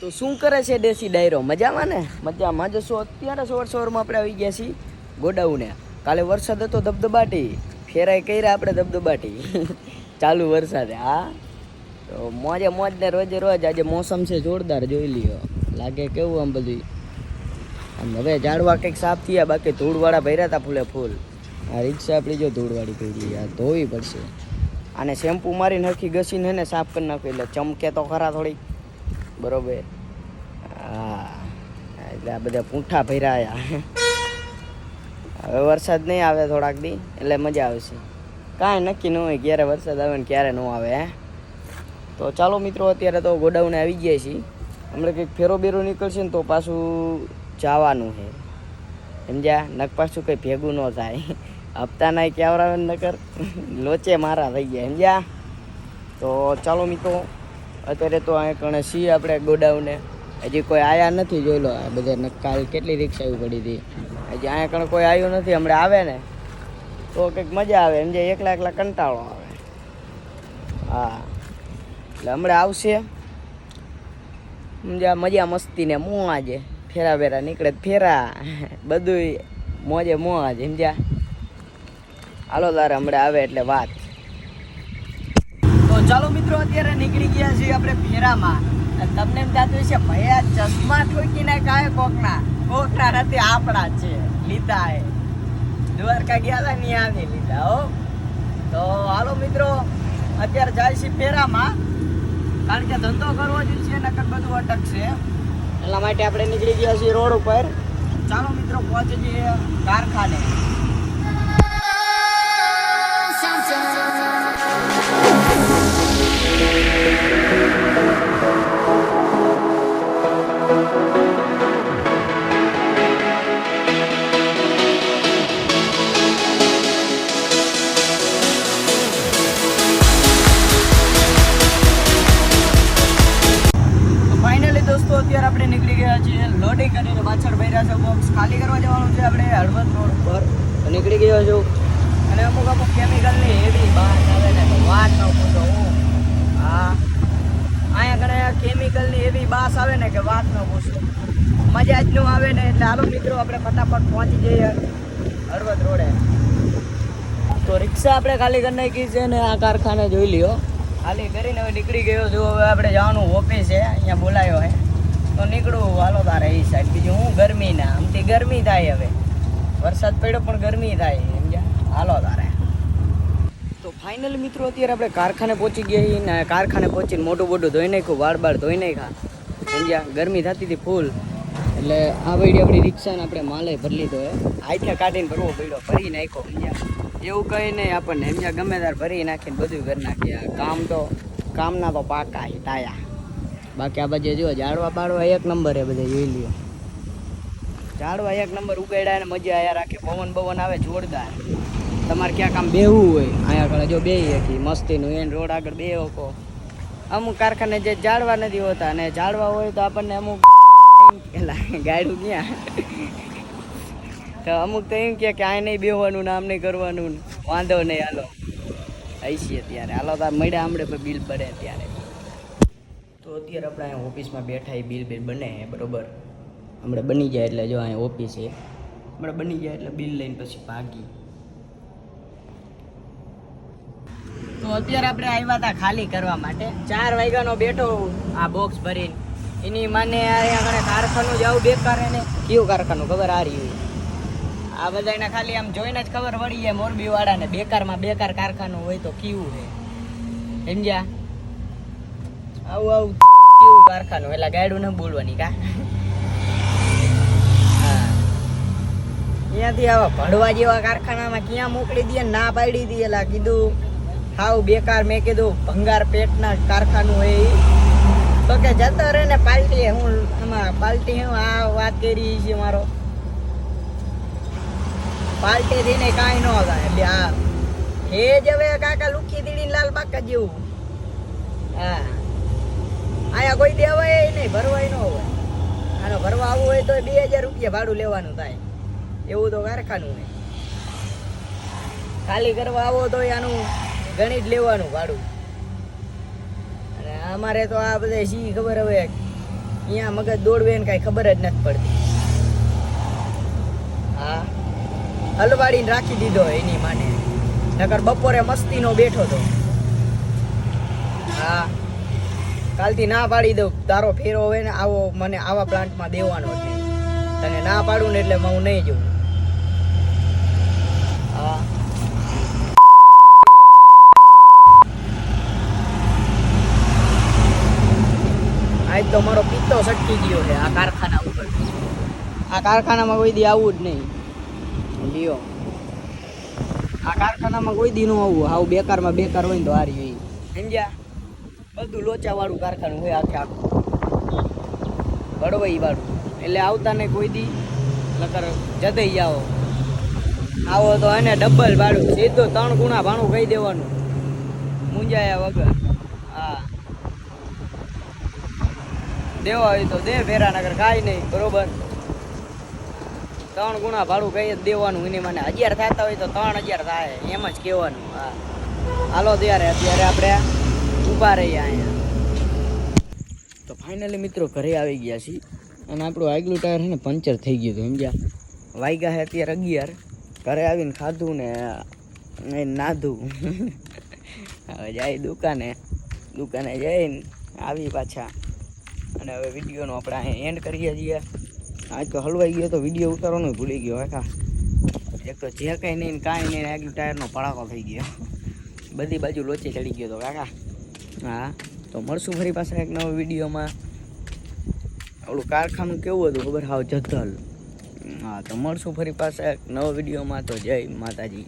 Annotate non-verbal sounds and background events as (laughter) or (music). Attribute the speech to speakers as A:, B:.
A: તો શું કરે છે દેશી ડાયરો? મજામાં ને? મજામાં જશો અત્યારે સવાર સવારમાં આપણે આવી ગયા છીએ ગોડાઉને. કાલે વરસાદ હતો ધબધબાટી. ફેરાય કર્યા આપણે ધબધબાટી. (laughs) ચાલુ વરસાદે, હા? તો મોજે મોજ ને રોજે રોજ આજે મોસમ છે જોરદાર, જોઈ લ્યો. લાગે કેવું આમ બધું આમ હવે ઝાડવા કંઈક સાફ થયા, બાકી ધૂળવાળા ભર્યા હતા ફૂલે ફૂલ. આ રિક્ષા આપણી જો ધૂળવાળી કરી આ ધોવી પડશે. આને શેમ્પુ મારીને હરખી ઘસીને એને સાફ કરી નાખ્યું એટલે ચમકે તો ખરા થોડી બરોબર? હા, એટલે આ બધા પૂંઠા ભર્યા હવે વરસાદ નહીં આવે થોડાક દી, એટલે મજા આવશે. કાંઈ નક્કી ન હોય ક્યારે વરસાદ આવે ને ક્યારે ન આવે તો ચાલો મિત્રો, અત્યારે તો ગોડાઉને આવી ગયા છીએ. હમણાં કંઈક ફેરો બેરો નીકળશે ને તો પાછું જવાનું છે. સમજ્યા? નક પાછું કંઈ ભેગું ન થાય. હપ્તા નાય ક્યાવરાવે નકર. લોચે મારા થઈ ગયા, સમજ્યા? તો ચાલો મિત્રો અત્યારે તો અહીંયા કણે છીએ આપણે ગોડાઉને. હજી કોઈ આયા નથી, જોઈ લો, આ બધા કાલ કેટલી રિક્ષા આવી પડી હતી. હજી અહીંયા કણે કોઈ આવ્યું નથી, હમણાં આવે ને, તો કંઈક મજા આવે, એમ જે એકલા એકલા કંટાળો આવે. હા, એટલે હમણાં આવશે. સમજ્યા, મજા મસ્તી ને મોજ ફેરા બેરા નીકળે ફેરા. બધું મોજે મોજ સમજ્યા? હાલો તારે હમણાં આવે એટલે વાત. ચાલો મિત્રો, અત્યારે નીકળી ગયા છીએ આપણે ફેરામાં તમને એમ થતું હશે, ભાઈ, આ ચશ્મા ઠોકીને કાય કોકના? કોકના નથી, આપણા છે. લીધા એ દ્વારકા ગયા હતા ને આવી લીધા, હો. તો હાલો મિત્રો, અત્યારે જાય છે ફેરામાં. કારણ કે ધંધો કરવો જ છે, નકર બધું અટકશે. એટલા માટે આપણે નીકળી ગયા છીએ રોડ ઉપર. ચાલો મિત્રો પહોંચી જઈએ કારખાને. પાછળ ભર્યા છે બોક્સ ખાલી કરવા જવાનું છે આપણે હળવદ રોડ પર. તો નીકળી ગયો છું. અને અમુક અમુક કેમિકલની એવી બહાર આવે ને તો વાત ન પૂછો હું. હા. અહીંયા કણે કેમિકલની એવી બાસ આવે ને કે વાત ન પૂછો. મજા જ ન આવે ને એટલે હાલો મિત્રો આપણે ફટાફટ પહોંચી જઈએ હળવદ રોડે. તો રિક્ષા આપણે ખાલી કરી નાખી છે ને આ કારખાને જોઈ લ્યો. ખાલી કરીને હવે નીકળી ગયો છું. હવે આપણે જવાનું ઓફિસ છે અહીંયા બોલાયો હે. તો નીકળું. હાલો તારે એ સાઈડ બીજું હું? ગરમી ના. આમથી ગરમી થાય હવે. વરસાદ પડ્યો પણ ગરમી થાય. સમજ્યા હાલો તારે. તો ફાઇનલ મિત્રો, અત્યારે આપણે કારખાને પહોંચી ગયા ને કારખાને પહોંચીને મોટું મોટું ધોઈ નાખ્યું, વાળ બાળ ધોઈ નાખ્યા. સમજ્યા ગરમી થતી હતી ફૂલ. એટલે આ વળી આપણી રિક્ષાને આપણે માલે ભરી લીધો હે. હાથે કાઢીને ભરવો પડ્યો, ભરી નાખ્યો. સમજ્યા એવું કંઈ નહીં આપણને. સમજ્યા ગમે ત્યારે ભરી નાખીને બધું કરી નાખીએ. કામ તો, કામના તો પાકા હિતાયા તાયા બાકી આ બાજુ જો ઝાડવા બાળવા એક નંબર એ બધા જોઈ લ્યો. ઝાડવા એક નંબર ઉગાડ્યા ને મજા આયા રાખે. પવન બવન આવે જોરદાર. તમારે ક્યાંક આમ બેહવું હોય, અહીંયા આગળ જો બે હતી મસ્તીનું, એન રોડ આગળ બે હકો અમુક કારખાને જે ઝાડવા નથી હોતા અને ઝાડવા હોય તો આપણને અમુક (laughs) ગાડું ક્યાં? (laughs) તો અમુક તો એમ કે આ નહીં બેહવાનું આમ નહીં કરવાનું વાંધો નહીં, હાલો. આવીશીએ ત્યારે હાલો તાર મળ્યા હમણાં બિલ પડે ત્યારે તો અત્યારે આપણે અહીંયા ઓફિસમાં બેઠા એ બિલ બિલ બને બરોબર? હમણાં બની જાય એટલે જો અહીંયા ઓફિસ છે હમણાં બની જાય એટલે બિલ લઈને પછી ભાગી. તો અત્યારે આપણે આવ્યા હતા ખાલી કરવા માટે. ચાર વાગ્યાનો બેઠો આ બોક્સ ભરીને. એની માને આગળ કારખાનું જાવું બેકાર એને કયું કારખાનું ખબર આ રહ્યું? આ બધાને ખાલી આમ જોઈને જ ખબર પડી જાય મોરબી વાળાને બેકારમાં બેકાર કારખાનું હોય તો કેવું છે સમજ્યા? આવું આવું કેવું કારખાનું, એટલે ગાડું ન બોલવાની કા? અહીંયાથી આવા ભડવા જેવા કારખાનામાં ક્યાં મોકલી દઈએ ને પાડી દઈએ એટલે કીધું. હાવ બેકાર, મેં કીધું, ભંગાર પેટના કારખાનું હોય. તો કે જતો રહે ને પાલટી, હું આમાં પાલટી, હું આ વાત કરી છે મારો. પાલટી થઈને કાંઈ ન થાય, એટલે આ. હે જ હવે કાકા લુખી દીડી લાલ બાકા જેવું. હા. આયા કોઈ દેવાય નહીં, ભરવાય ન હોય. આનો ભરવા આવવું હોય તો બે હજાર રૂપિયા ભાડું લેવાનું થાય. એવું તો કારખાનું હોય. ખાલી કરવા આવો તો આનું ગણિત લેવાનું ભાડું. અને અમારે તો આ બધા શી ખબર હવે, અહીંયા મગજ દોડવે ને કાંઈ ખબર જ નથી પડતી. હા, હલવાડીને રાખી દીધો એની માને. નકર બપોરે મસ્તીનો બેઠો તો. હા. કાલથી ના પાડી દઉં. તારો ફેરો હોય ને આવો મને આવા પ્લાન્ટમાં દેવાનો જ તને ના પાડું ને એટલે હું નહીં જઉં. હા. આજ તો મારો પિત્તો સટકી ગયો છે આ કારખાના ઉપર. આ કારખાનામાં કોઈ દી આવવું જ નહીં. લ્યો. આ કારખાનામાં કોઈ દી નું આવવું આવું બેકારમાં બેકાર હોય ને તો હારી સમજ્યા? બધું વાળું કારખાનું હોય આખે આખું. બળવાઈ વાળું એટલે આવતા ને કોઈ દી. નકર જતઈ જાઓ આવો. તો એને ડબલ ભાડું. સીધું ત્રણ ગુણા ભાણું કહી દેવાનું. મુંજાયા વગર. હા. દેવા હોય તો દે ફેરા નગર કાંઈ નહીં, બરોબર? ત્રણ ગુણા ભાડું કહી જ દેવાનું. એને મને હજાર થતા હોય તો ત્રણ હજાર થાય. એમ જ કહેવાનું. હા. હાલો ત્યારે, અત્યારે આપણે ઊભા રહ્યા અહીંયા. તો ફાઇનલી મિત્રો ઘરે આવી ગયા છીએ. અને આપણું આગલું ટાયર છે ને પંચર થઈ ગયું હતું, સમજ્યા? વાગ્યા છે અત્યારે અગિયાર. ઘરે આવીને ખાધું ને નાધું. હવે જાય દુકાને. દુકાને જઈને આવી પાછા. અને હવે વિડીયોનો આપણે અહીં એન્ડ કરીએ છીએ. આજ તો હલવાઈ ગયો તો વીડિયો ઉતારવાનું ભૂલી ગયો કાકા એક તો જે કંઈ નહીં કાંઈ નહીં, આગલું ટાયરનો પડાકો થઈ ગયો. બધી બાજુ લોચે ચડી ગયો તો, કાકા. હા, તો મળશું ફરી પાછા એક નવા વિડીયોમાં. આપણું કારખાનું કેવું હતું ખબર? હાવ જદ્દલ હા, તો મળશું ફરી પાછા એક નવા વિડીયોમાં. તો જય માતાજી.